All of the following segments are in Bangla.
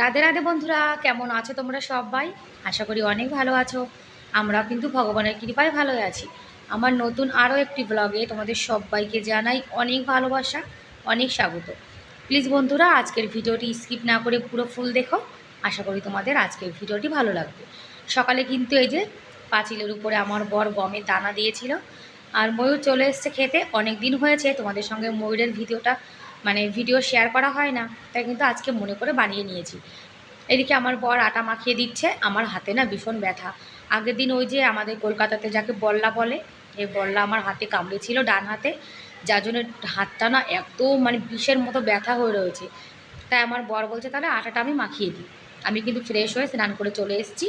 রাধে রাধে বন্ধুরা, কেমন আছো তোমরা সবাই? আশা করি অনেক ভালো আছো। আমরা কিন্তু ভগবানের কৃপায় ভালো আছি। আমার নতুন আরও একটি ব্লগে তোমাদের সবাইকে জানাই অনেক ভালোবাসা, অনেক স্বাগত। প্লিজ বন্ধুরা, আজকের ভিডিওটি স্কিপ না করে পুরো ফুল দেখো। আশা করি তোমাদের আজকের ভিডিওটি ভালো লাগবে। সকালে কিন্তু এই যে পাঁচিলের উপরে আমার বর গমের দানা দিয়েছিল। আর ময়ূর চলে এসছে খেতে। অনেক দিন হয়েছে তোমাদের সঙ্গে ময়ূরের ভিডিওটা মানে ভিডিও শেয়ার করা হয় না, তাই কিন্তু আজকে মনে করে বানিয়ে নিয়েছি। এদিকে আমার বর আটা মাখিয়ে দিচ্ছে, আমার হাতে না ভীষণ ব্যথা। আগের দিন ওই যে আমাদের কলকাতাতে যাকে বল্লা বলে, এই বল্লা আমার হাতে কামড়েছিল ডান হাতে, যার জন্য হাতটা না একদম মানে বিষের মতো ব্যথা হয়ে রয়েছে। তাই আমার বর বলছে, তাহলে আটাটা আমি মাখিয়ে দিই। আমি কিন্তু ফ্রেশ হয়ে স্নান করে চলে এসেছি।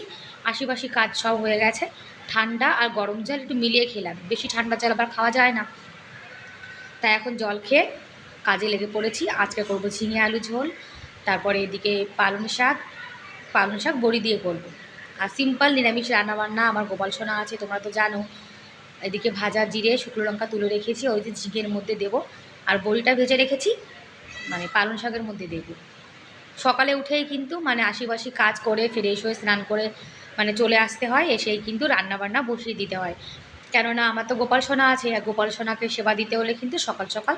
আশিপাশি কাজ সব হয়ে গেছে। ঠান্ডা আর গরম জল একটু মিলিয়ে খেলাম। বেশি ঠান্ডা জল আবার খাওয়া যায় না। তাই এখন জল খেয়ে কাজে লেগে পড়েছি। আজকে করব ঝিঙে আলু ঝোল, তারপরে এদিকে পালং শাক পালং শাক বড়ি দিয়ে করব। আর সিম্পল নিরামিষ রান্নাবান্না আমার গোপাল সোনা আছে, তোমরা তো জানো। এদিকে ভাজা জিরে, শুকনো লঙ্কা তুলে রেখেছি, ওই যে ঝিঙের মধ্যে দেব। আর বড়িটা ভেজে রেখেছি মানে পালং শাকের মধ্যে দেব। সকালে উঠেই কিন্তু মানে আশিপাশি কাজ করে, ফ্রেশ হয়ে স্নান করে মানে চলে আসতে হয়, এসেই কিন্তু রান্নাবান্না বসিয়ে দিতে হয়। কেননা আমার তো গোপাল সোনা আছে, আর গোপাল সোনাকে সেবা দিতে হলে কিন্তু সকাল সকাল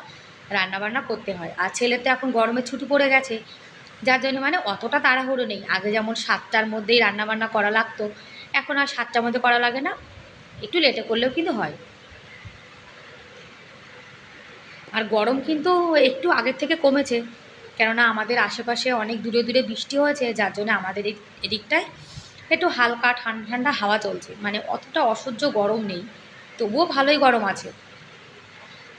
রান্নাবান্না করতে হয়। আর ছেলের তো এখন গরমে ছুটি পড়ে গেছে। যার জন্য মানে অতটা তাড়াহুড়ো নেই। আগে যেমন সাতটার মধ্যেই রান্নাবান্না করা লাগতো, এখন আর সাতটার মধ্যে করা লাগে না। একটু লেটে করলেও কিন্তু হয়। আর গরম কিন্তু একটু আগের থেকে কমেছে। কেননা আমাদের আশেপাশে অনেক দূরে দূরে বৃষ্টি হয়েছে, যার জন্য আমাদের এদিকটায় একটু হালকা ঠান্ডা ঠান্ডা হাওয়া চলছে। মানে অতটা অসহ্য গরম নেই। তবুও ভালোই গরম আছে।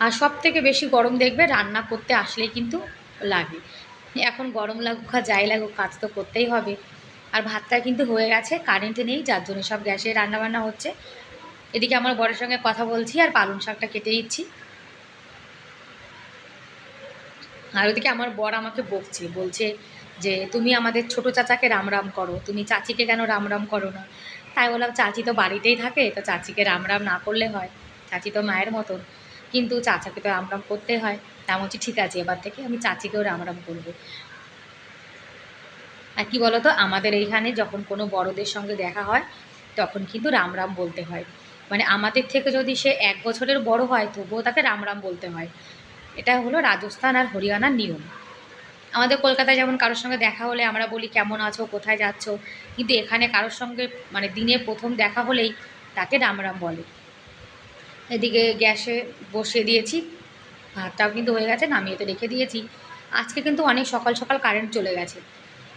আর সব থেকে বেশি গরম দেখবে রান্না করতে আসলেই কিন্তু লাগে। এখন গরম লাগুক আর যাই লাগুক, কাজ তো করতেই হবে। আর ভাতটা কিন্তু হয়ে গেছে কারেন্ট নেই, যার জন্য সব গ্যাসে রান্নাবান্না হচ্ছে। এদিকে আমার বরের সঙ্গে কথা বলছি আর পালং শাকটা কেটে দিচ্ছি। আর ওদিকে আমার বর আমাকে বকছে, বলছে যে, তুমি আমাদের ছোট চাচাকে রাম রাম করো, তুমি চাচিকে কেন রাম রাম করো না? তাই বললাম, চাচি তো বাড়িতেই থাকে, তো চাচিকে রাম রাম না করলে হয়। চাচি তো মায়ের মতন। কিন্তু চাচাকে তো রাম রাম করতে হয়। তা বলছি, ঠিক আছে, এবার থেকে আমি চাচিকেও রাম রাম করব। আর কি বলতো, আমাদের এইখানে যখন কোনো বড়দের সঙ্গে দেখা হয়, তখন কিন্তু রাম রাম বলতে হয়। মানে আমাদের থেকে যদি সে এক বছরের বড় হয়, তবুও তাকে রাম রাম বলতে হয়। এটা হলো রাজস্থান আর হরিয়ানার নিয়ম। আমাদের কলকাতায় যেমন কারোর সঙ্গে দেখা হলে আমরা বলি, কেমন আছো? কোথায় যাচ্ছ? কিন্তু এখানে কারোর সঙ্গে মানে দিনে প্রথম দেখা হলেই তাকে রাম রাম বলে। এদিকে গ্যাসে বসিয়ে দিয়েছি। ভাতটাও কিন্তু হয়ে গেছে, নামিয়ে তো রেখে দিয়েছি। আজকে কিন্তু অনেক সকাল সকাল কারেন্ট চলে গেছে।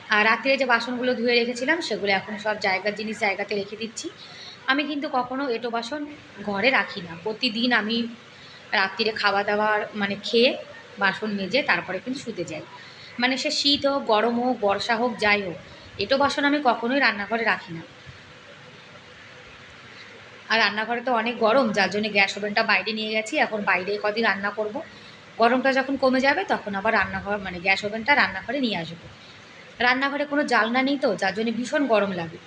আর রাত্রে যে বাসনগুলো ধুয়ে রেখেছিলাম, সেগুলো এখন সব জায়গার জিনিস জায়গাতে রেখে দিচ্ছি। আমি কিন্তু কখনো এটো বাসন ঘরে রাখি না। প্রতিদিন আমি রাত্রিরে খাওয়া দাওয়ার মানে খেয়ে বাসন মেজে তারপরে কিন্তু শুতে যাই। মানে সে শীত হোক, গরম হোক, বর্ষা হোক, যাই হোক, এটো বাসন আমি কখনোই রান্নাঘরে রাখি না। আর রান্নাঘরে তো অনেক গরম, যার জন্য গ্যাস ওভেনটা বাইরে নিয়ে গেছি। এখন বাইরে কদিন রান্না করব। গরমটা যখন কমে যাবে, তখন আবার রান্নাঘর মানে গ্যাস ওভেনটা রান্নাঘরে নিয়ে আসব। রান্নাঘরে কোনো জালনা নেই তো, যার জন্য ভীষণ গরম লাগে।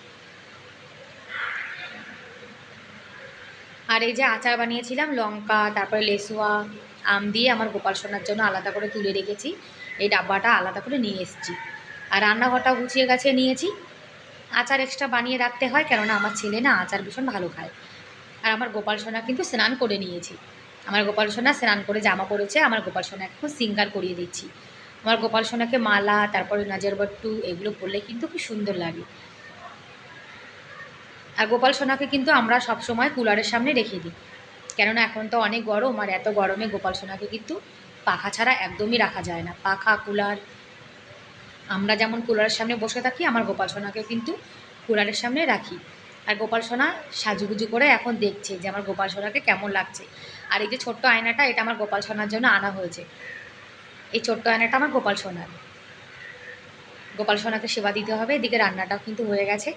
আর এই যে আচার বানিয়েছিলাম, লঙ্কা, তারপরে লেসুয়া, আম দিয়ে আমার গোপাল সোনার জন্য আলাদা করে তুলে রেখেছি। এই ডাব্বাটা আলাদা করে নিয়ে এসেছি। আর রান্নাঘরটা গুছিয়ে গেছে নিয়েছি। আচার এক্সট্রা বানিয়ে রাখতে হয়, কেননা আমার ছেলে না আচার ভীষণ ভালো খায়। আর আমার গোপাল সোনা কিন্তু স্নান করে নিয়েছি। আমার গোপাল সোনা স্নান করে জামা পরেছে, আমার গোপাল সোনা এখন সিঙ্গার করিয়ে দিচ্ছি। আমার গোপাল সোনাকে মালা, তারপরে নাজের বট্টু, এগুলো পরলে কিন্তু খুব সুন্দর লাগে। আর গোপাল সোনাকে কিন্তু আমরা সব সময় কুলারের সামনে রেখে দিই। কেননা এখন তো অনেক গরম, আর এত গরমে গোপাল সোনাকে কিন্তু পাখা ছাড়া একদমই রাখা যায় না। পাখা, কুলার আমরা যেমন কুলারের সামনে বসে থাকি, আমার গোপাল সোনাকে কিন্তু কুলারের সামনে রাখি। আর গোপাল সোনা সাজুগুজু করে এখন দেখছে যে আমার গোপাল সোনাকে কেমন লাগছে। আর এই যে ছোট্ট আয়নাটা, এটা আমার গোপাল সোনার জন্য আনা হয়েছে। এই ছোট্ট আয়নাটা আমার গোপাল সোনার। গোপাল সোনাকে সেবা দিতে হবে, এদিকে রান্নাটাও কিন্তু হয়ে গেছে।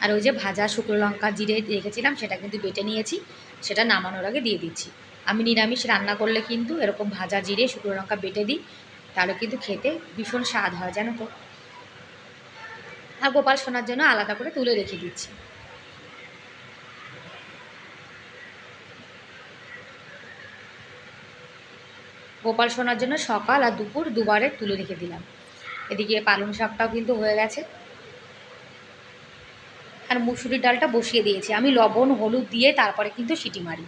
আর ওই যে ভাজা শুকনো লঙ্কা জিরে রেখেছিলাম, সেটা কিন্তু বেটে নিয়েছি, সেটা নামানোর আগে দিয়ে দিচ্ছি। আমি নিরামিষ রান্না করলে কিন্তু এরকম ভাজা জিরে, শুকনো লঙ্কা বেটে দিই তাহলে কিন্তু খেতে ভীষণ স্বাদ হয়, জানো তো। আর গোপাল সোনার জন্য আলাদা করে তুলে রেখে দিচ্ছি। গোপাল সোনার জন্য সকাল আর দুপুর দুবারে তুলে রেখে দিলাম। এদিকে পালং শাকটাও কিন্তু হয়ে গেছে। আর মুসুরির ডালটা বসিয়ে দিয়েছি। আমি লবণ, হলুদ দিয়ে তারপরে কিন্তু সিটি মারি।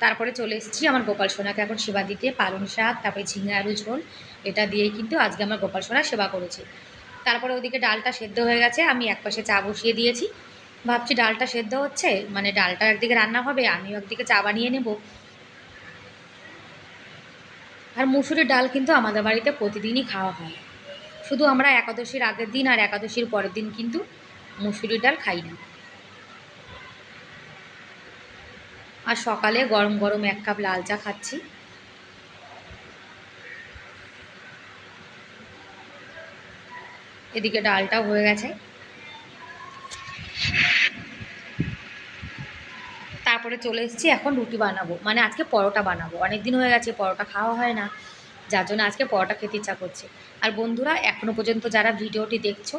তারপরে চলে এসেছি আমার গোপাল সোনাকে এখন সেবা দিতে, পালং শাক, তারপরে ঝিঙে আলু ঝোল, এটা দিয়েই কিন্তু আজকে আমার গোপাল সোনা সেবা করেছে। তারপরে ওদিকে ডালটা সেদ্ধ হয়ে গেছে, আমি একপাশে চা বসিয়ে দিয়েছি। ভাবছি ডালটা সেদ্ধ হচ্ছে মানে ডালটা একদিকে রান্না হবে, আমিও একদিকে চা বানিয়ে নেব। আর মুসুরির ডাল কিন্তু আমাদের বাড়িতে প্রতিদিনই খাওয়া হয়। শুধু আমরা একাদশীর আগের দিন আর একাদশীর পরের দিন কিন্তু মুসুরির ডাল খাই না। আর সকালে গরম গরম এক কাপ লাল চা খাচ্ছি। এদিকে ডালটাও হয়ে গেছে। তারপরে চলে এসেছি এখন রুটি বানাবো। মানে আজকে পরোটা বানাবো। অনেক দিন হয়ে গেছে, পরোটা খাওয়া হয় না। যার জন্য আজকে পরোটা খেতে ইচ্ছা করছে। আর বন্ধুরা এখনও পর্যন্ত যারা ভিডিওটি দেখছ,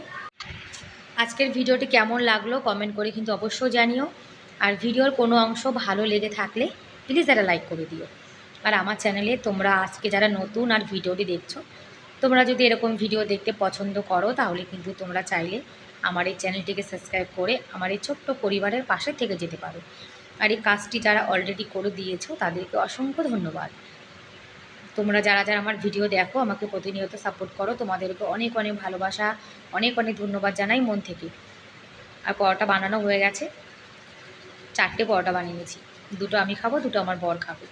আজকের ভিডিওটি কেমন লাগল কমেন্ট করে কিন্তু অবশ্যই জানিও। আর ভিডিওর কোনো অংশ ভালো লেগে থাকলে প্লিজ একটা লাইক করে দিও। আর আমার চ্যানেলে তোমরা আজকে যারা নতুন আর ভিডিওটি দেখছ, তোমরা যদি এরকম ভিডিও দেখতে পছন্দ করো, তাহলে কিন্তু তোমরা চাইলে আমার এই চ্যানেলটিকে সাবস্ক্রাইব করে আমার এই ছোট্ট পরিবারের পাশে থেকে যেতে পারো। আর এই কাজটি যারা অলরেডি করে দিয়েছ, তাদেরকে অসংখ্য ধন্যবাদ। তোমরা যারা যারা আমার ভিডিও দেখো, আমাকে প্রতিনিয়ত সাপোর্ট করো, তোমাদেরকে অনেক অনেক ভালোবাসা, অনেক অনেক ধন্যবাদ জানাই মন থেকে। আর পরোটা বানানো হয়ে গেছে। চারটে পরোটা বানিয়েছি দুটো আমি খাব, দুটো আমার বর খাবে।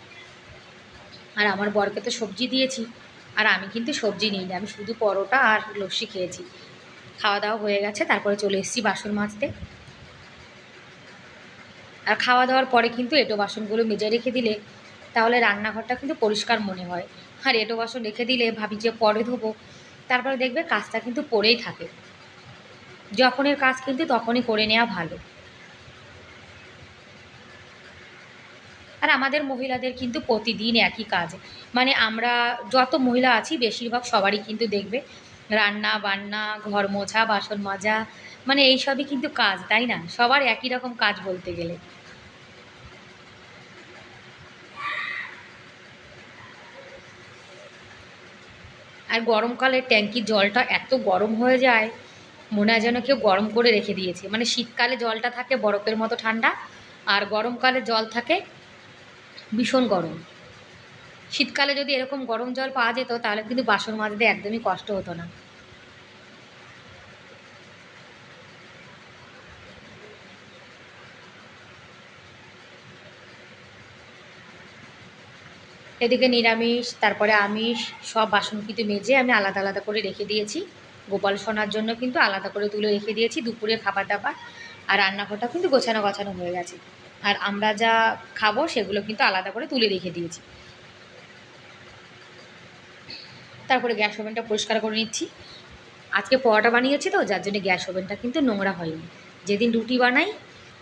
আর আমার বরকে তো সবজি দিয়েছি, আর আমি কিন্তু সবজি নিই আমি শুধু পরোটা আর লস্যি খেয়েছি। খাওয়া দাওয়া হয়ে গেছে, তারপরে চলে এসেছি বাসন মাজতে। আর খাওয়া দাওয়ার পরে কিন্তু এটো বাসনগুলো মেজে রেখে দিলে, তাহলে রান্নাঘরটা কিন্তু পরিষ্কার মনে হয়। আর এটো বাসন রেখে দিলে ভাবি যে পরে ধোবো, তারপরে দেখবে কাজটা কিন্তু পড়েই থাকে। যখনের কাজ কিন্তু তখনই করে নেওয়া ভালো। আর আমাদের মহিলাদের কিন্তু প্রতিদিন একই কাজ। মানে আমরা যত মহিলা আছি, বেশিরভাগ সবারই কিন্তু দেখবে, রান্না, বান্না, ঘর মোছা, বাসন মাজা মানে এইসবই কিন্তু কাজ, তাই না? সবার একই রকম কাজ বলতে গেলে। আর গরমকালে ট্যাঙ্কির জলটা এত গরম হয়ে যায়, মনে হয় যেন কেউ গরম করে রেখে দিয়েছে। মানে শীতকালে জলটা থাকে বরফের মতো ঠান্ডা, আর গরমকালে জল থাকে ভীষণ গরম। শীতকালে যদি এরকম গরম জল পাওয়া যেত, তাহলে কিন্তু বাসন মাজতে একদমই কষ্ট হতো না। এদিকে নিরামিষ, তারপরে আমিষ, সব বাসন কিন্তু মেজে আমি আলাদা আলাদা করে রেখে দিয়েছি। গোপাল সোনার জন্য কিন্তু আলাদা করে তুলে রেখে দিয়েছি দুপুরে খাবার দাবার। আর রান্নাঘরটা কিন্তু গোছানো গোছানো হয়ে গেছে। আর আমরা যা খাব সেগুলো কিন্তু আলাদা করে তুলে রেখে দিয়েছি। তারপরে গ্যাস ওভেনটা পরিষ্কার করে নিচ্ছি। আজকে পরোটা বানিয়েছি তো, যার জন্য গ্যাস ওভেনটা কিন্তু নোংরা হয়নি। যেদিন রুটি বানাই,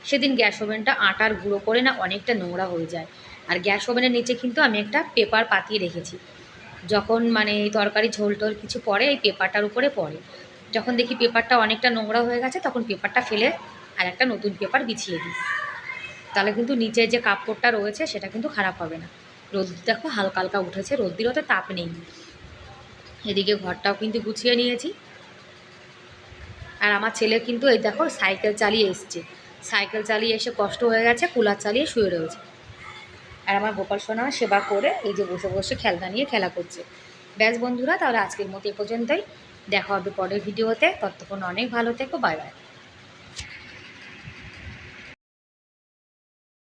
সেদিন গ্যাস ওভেনটা আটার গুঁড়ো করে না অনেকটা নোংরা হয়ে যায়। আর গ্যাস ওভেনের নিচে কিন্তু আমি একটা পেপার পাতিয়ে রেখেছি। যখন মানে তরকারি ঝোল টোল কিছু পড়ে, এই পেপারটার উপরে পড়ে। যখন দেখি পেপারটা অনেকটা নোংরা হয়ে গেছে, তখন পেপারটা ফেলে আর একটা নতুন পেপার বিছিয়ে দিই। তাহলে কিন্তু নিচে যে কাপড়টা রয়েছে, সেটা কিন্তু খারাপ হবে না। রোদ দেখো হালকা হালকা উঠেছে রোদ্দিরও তো তাপ নেই। এদিকে ঘরটাও কিন্তু গুছিয়ে নিয়েছি। আর আমার ছেলে কিন্তু এই দেখো সাইকেল চালিয়ে এসছে। সাইকেল চালিয়ে এসে কষ্ট হয়ে গেছে, কুলার চালিয়ে শুয়ে রয়েছে। আর আমার গোপাল সোনা সেবা করে এই যে বসে বসে খেলনা নিয়ে খেলা করছে। ব্যাস বন্ধুরা, তাহলে আজকের মতো এ পর্যন্তই। দেখা হবে পরের ভিডিওতে। ততক্ষণ অনেক ভালো থেকো, বাই বাই।